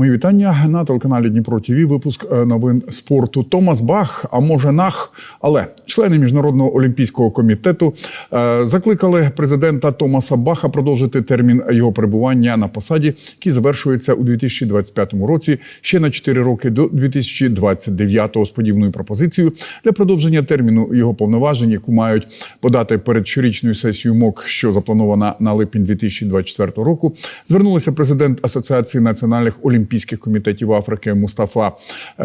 Мої вітання на телеканалі Дніпро ТВ. Випуск е, новин спорту. Томас Бах, а може нах, але члени міжнародного олімпійського комітету е, закликали президента Томаса Баха продовжити термін його перебування на посаді, який завершується у 2025 році, ще на 4 роки до 2029-го з подібною пропозицією для продовження терміну його повноважень, яку мають подати перед щорічною сесією МОК, що запланована на липень 2024 року. Звернулися президент Асоціації національних олімпійських комітетів Африки Мустафа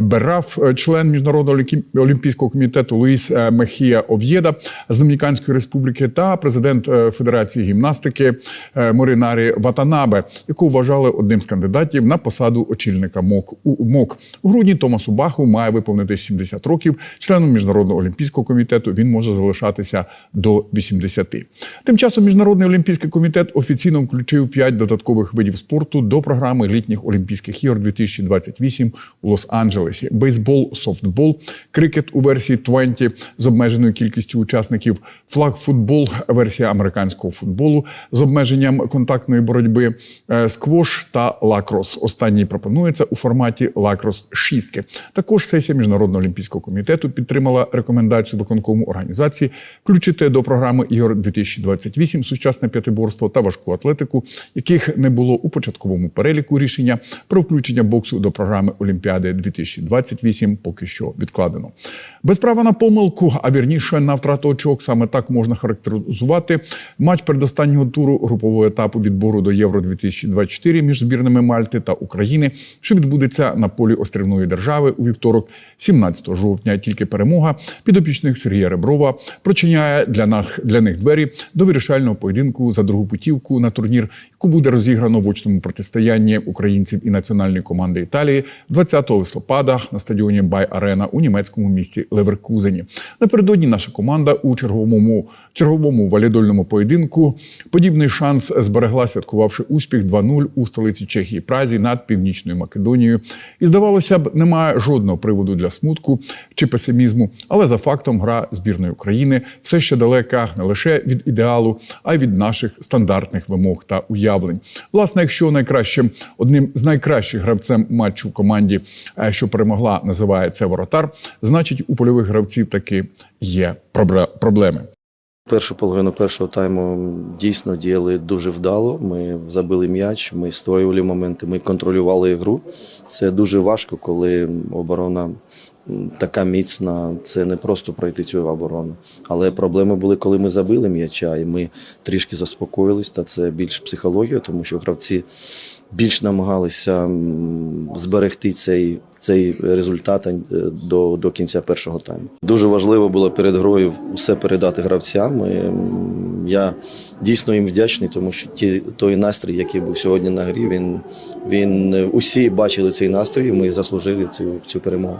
Бераф, член міжнародного олімпійського комітету Луїс е, Мехія Ов'єда з Домініканської республіки та президент е, Федерації гімнастики е, Моринарі Ватанабе, яку вважали одним з кандидатів на посаду очільника МОК. У МОК у грудні Томасу Баху має виповнити 70 років. Членом міжнародного олімпійського комітету він може залишатися до 80. Тим часом міжнародний олімпійський комітет офіційно включив 5 додаткових видів спорту до програми літніх Олімпійських ігор 2028 у Лос-Анджелесі. Бейсбол, софтбол, крикет у версії 20 з обмеженою кількістю учасників, флаг-футбол, версія американського футболу з обмеженням контактної боротьби, е, сквош та лакрос. Останній пропонується у форматі лакрос шістки. Також сесія міжнародного олімпійського комітету підтримала рекомендацію виконкому організації включити до програми ігор 2028 сучасне п'ятиборство та важку атлетику, яких не було у початковому переліку рішення про включення боксу до програми Олімпіади 2028 поки що відкладено. Без права на помилку, а вірніше на втрату очок, саме так можна характеризувати матч передостаннього туру групового етапу відбору до Євро 2024 між збірними Мальти та України, що відбудеться на полі острівної держави у вівторок, 17 жовтня. Тільки перемога підопічних Сергія Реброва прочиняє для них, для них двері до вирішального поєдинку за другу путівку на турнір, яку буде розіграно в очному протистоянні українців і національної команди Італії 20 листопада на стадіоні Бай Арена у німецькому місті Леверкузені. Напередодні наша команда у черговому черговому валідольному поєдинку подібний шанс зберегла, святкувавши успіх 2-0 у столиці Чехії Празі над північною Македонією. І здавалося б, немає жодного приводу для смутку чи песимізму. Але за фактом гра збірної України все ще далека не лише від ідеалу, а й від наших стандартних вимог та уявлень. Власне, якщо найкращим одним з найкращих гравцем матчу в команді, е, що перемогла, називається воротар, значить у польових гравців таки є проблеми. Першу половину першого тайму дійсно діяли дуже вдало. Ми забили м'яч, ми створювали моменти, ми контролювали гру. Це дуже важко, коли оборона така міцна. Це не просто пройти цю оборону. Але проблеми були, коли ми забили м'яча, і ми трішки заспокоїлись. Та це більш психологія, тому що гравці більш намагалися зберегти цей, цей результат е, до, до кінця першого тайму. Дуже важливо було перед грою все передати гравцям. І, Я дійсно їм вдячний, тому що ті, той настрій, який був сьогодні на грі, він, він е, усі бачили цей настрій. Ми заслужили цю, цю перемогу.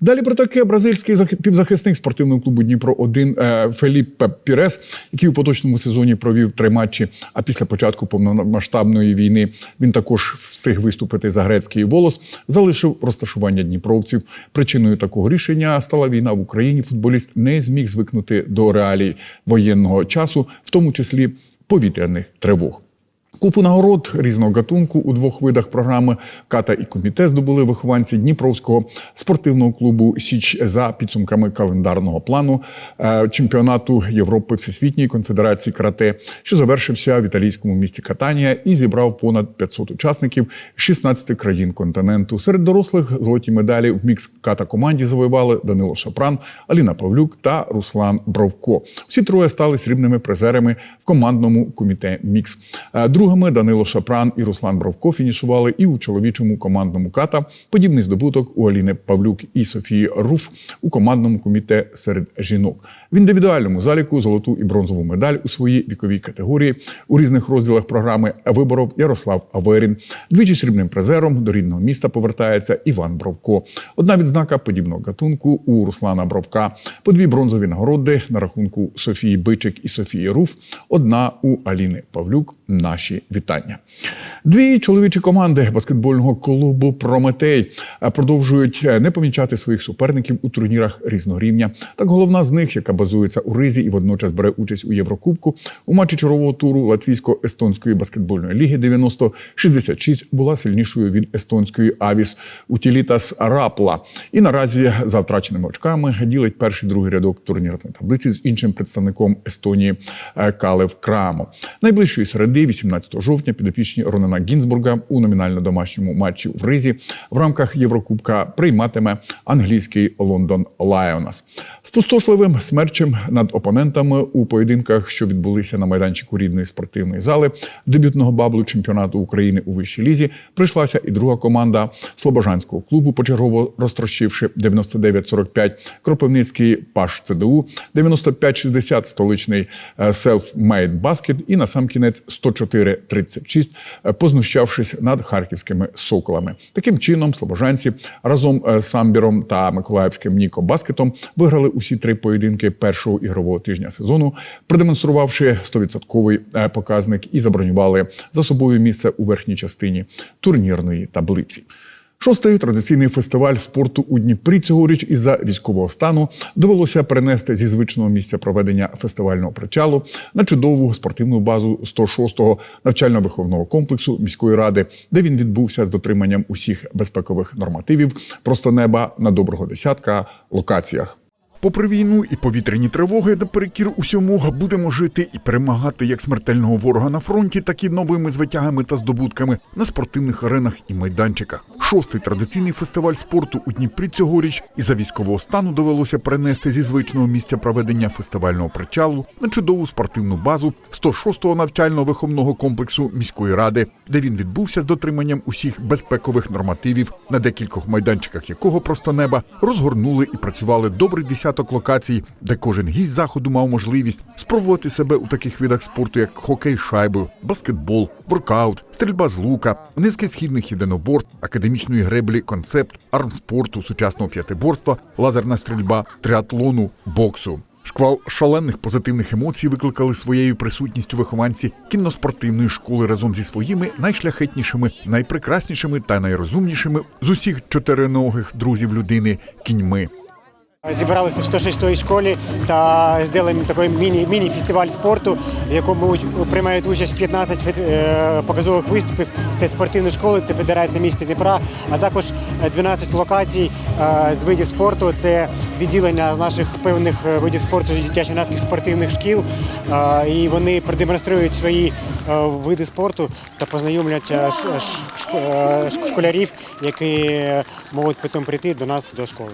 Далі про таке бразильський зах- півзахисник спортивного клубу Дніпро 1 е, Феліппе Пірес, який у поточному сезоні провів три матчі. А після початку повномасштабної війни він також встиг виступити за грецький волос, залишив розташування дніпровців. Причиною такого рішення стала війна в Україні. Футболіст не зміг звикнути до реалій воєнного часу, в тому числі повітряних тривог. Купу нагород різного гатунку у двох видах програми Ката і комітет здобули вихованці Дніпровського спортивного клубу Січ за підсумками календарного плану е, чемпіонату Європи Всесвітньої конфедерації карате, що завершився в італійському місті Катанія і зібрав понад 500 учасників з 16 країн континенту. Серед дорослих золоті медалі в мікс ката команді завоювали Данило Шапран, Аліна Павлюк та Руслан Бровко. Всі троє стали срібними призерами в командному коміте Мікс. Е, Другими Данило Шапран і Руслан Бровко фінішували і у чоловічому командному ката. Подібний здобуток у Аліни Павлюк і Софії Руф у командному коміте серед жінок. В індивідуальному заліку золоту і бронзову медаль у своїй віковій категорії у різних розділах програми виборов Ярослав Аверін. Двічі срібним призером до рідного міста повертається Іван Бровко. Одна відзнака подібного гатунку у Руслана Бровка, по дві бронзові нагороди на рахунку Софії Бичик і Софії Руф, одна у Аліни Павлюк наші вітання. Дві чоловічі команди баскетбольного клубу Прометей продовжують е, не помічати своїх суперників у турнірах різного рівня. Так головна з них, яка базується у Ризі і водночас бере участь у Єврокубку, у матчі чергового туру латвійсько-естонської баскетбольної ліги 90-66 була сильнішою від естонської Авіс Утілітас Рапла. І наразі за втраченими очками ділить перший другий рядок турнірної таблиці з іншим представником Естонії е, Калев Крамо. Найближчої середи, 18 жовтня, підопічні Ронана Гінзбурга у номінально домашньому матчі в Ризі в рамках Єврокубка прийматиме англійський Лондон Лайонас. Спустошливим смерчем над опонентами у поєдинках, що відбулися на майданчику рідної спортивної зали дебютного баблу чемпіонату України у вищій лізі, прийшлася і друга команда Слобожанського клубу, почергово розтрощивши 99-45 Кропивницький Паш ЦДУ, 95-60 столичний е, Self-Made Basket і на сам кінець 104-36, е, познущавшись над харківськими соколами. Таким чином, слобожанці разом е, з Самбіром та Миколаївським Ніко Баскетом виграли усі три поєдинки першого ігрового тижня сезону, продемонструвавши 100% е, показник і забронювали за собою місце у верхній частині турнірної таблиці. Шостий традиційний фестиваль спорту у Дніпрі цьогоріч із-за військового стану довелося перенести зі звичного місця проведення фестивального причалу на чудову спортивну базу 106-го навчально-виховного комплексу міської ради, де він відбувся з дотриманням усіх безпекових нормативів просто неба на доброго десятка локаціях. Попри війну і повітряні тривоги, наперекір усьому будемо жити і перемагати як смертельного ворога на фронті, так і новими звитягами та здобутками на спортивних аренах і майданчиках. Шостий традиційний фестиваль спорту у Дніпрі цьогоріч із-за військового стану довелося перенести зі звичного місця проведення фестивального причалу на чудову спортивну базу 106-го навчально-виховного комплексу міської ради, де він відбувся з дотриманням усіх безпекових нормативів, на декількох майданчиках якого просто неба розгорнули і працювали добрий десяток локацій, де кожен гість заходу мав можливість спробувати себе у таких видах спорту, як хокей з шайбою, баскетбол, воркаут, стрільба з лука, низки східних єдиноборств, академічної греблі, концепт, армспорту, сучасного п'ятиборства, лазерна стрільба, триатлону, боксу. Шквал шалених позитивних емоцій викликали своєю присутністю вихованці кінноспортивної школи разом зі своїми найшляхетнішими, найпрекраснішими та найрозумнішими з усіх чотириногих друзів людини кіньми. Зібралися в 106-й школі та зробили такий міні, міні-фестиваль спорту, в якому приймають участь 15 е, показових виступів. Це спортивні школи, це Федерація міста Дніпра, а також е, 12 локацій е, з видів спорту. Це відділення з наших певних е, видів спорту дитячо-юнацьких спортивних шкіл. І вони продемонструють свої е, види спорту та познайомлять е, школярів, які можуть потім прийти до нас до школи.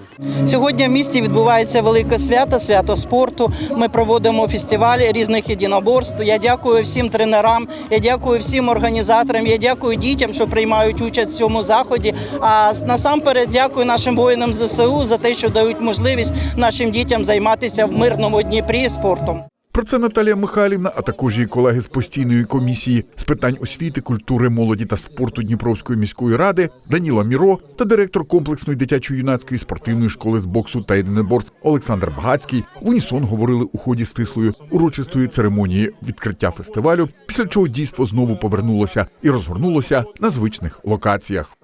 Сьогодні в місті відбувається велике свято, свято спорту. Ми проводимо фестиваль різних єдиноборств. Я дякую всім тренерам, я дякую всім організаторам, я дякую дітям, що приймають участь в цьому заході. А насамперед дякую нашим воїнам ЗСУ за те, що дають можливість нашим дітям займатися в мирному Дніпрі спортом. Про це Наталія Михайлівна, а також її колеги з постійної комісії з питань освіти, культури, молоді та спорту Дніпровської міської ради Даніла Міро та директор комплексної дитячо-юнацької спортивної школи з боксу та єдиноборств Олександр Багацький в унісон говорили у ході стислої урочистої церемонії відкриття фестивалю, після чого дійство знову повернулося і розгорнулося на звичних локаціях.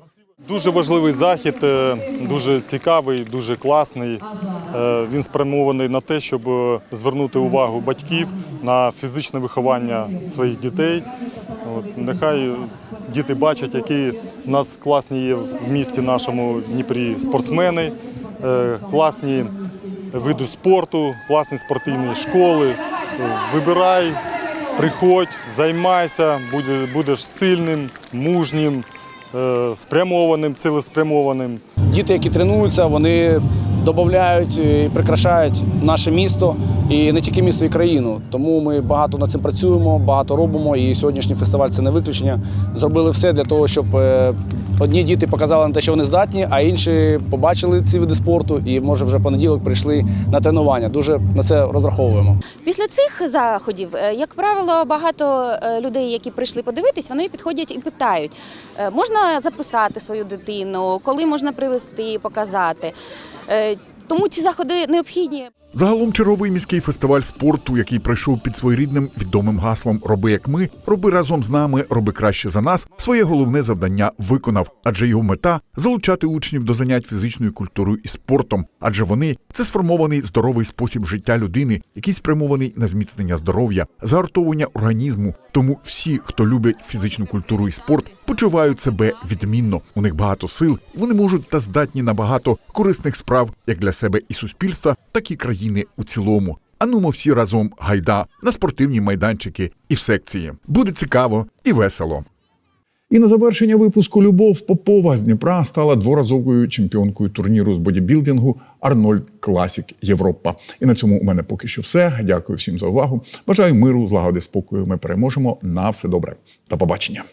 Дуже важливий захід, е, дуже цікавий, дуже класний. Е, Він спрямований на те, щоб е, звернути увагу батьків на фізичне виховання своїх дітей. От, нехай діти бачать, які в нас класні є в місті нашому Дніпрі спортсмени, класні види спорту, класні спортивні школи. Вибирай, приходь, займайся, будеш сильним, мужнім, спрямованим, цілеспрямованим. Діти, які тренуються, вони додають і прикрашають наше місто і не тільки місто, і країну. Тому ми багато над цим працюємо, багато робимо. І сьогоднішній фестиваль це не виключення. Зробили все для того, щоб е, одні діти показали на те, що вони здатні, а інші побачили ці види спорту і може вже понеділок прийшли на тренування. Дуже на це розраховуємо. Після цих заходів, е, як правило, багато е, людей, які прийшли подивитись, вони підходять і питають: е, можна записати свою дитину, коли можна привезти, показати. Тому ці заходи необхідні. Загалом черговий міський фестиваль спорту, який пройшов під своєрідним відомим гаслом Роби як ми, роби разом з нами, роби краще за нас. Своє головне завдання виконав, адже його мета залучати учнів до занять фізичною культурою і спортом, адже вони це сформований здоровий спосіб життя людини, який спрямований на зміцнення здоров'я, загартовування організму. Тому всі, хто люблять фізичну культуру і спорт, почувають себе відмінно. У них багато сил, вони можуть та здатні на багато корисних справ як для себе і суспільства, так і країни у цілому. Анумо всі разом гайда на спортивні майданчики і в секції. Буде цікаво і весело. І на завершення випуску Любов Попова з Дніпра стала дворазовою чемпіонкою турніру з бодібілдингу Арнольд Класік Європа. І на цьому у мене поки що все. Дякую всім за увагу. Бажаю миру, злагоди, спокою. Ми переможемо. На все добре. До побачення.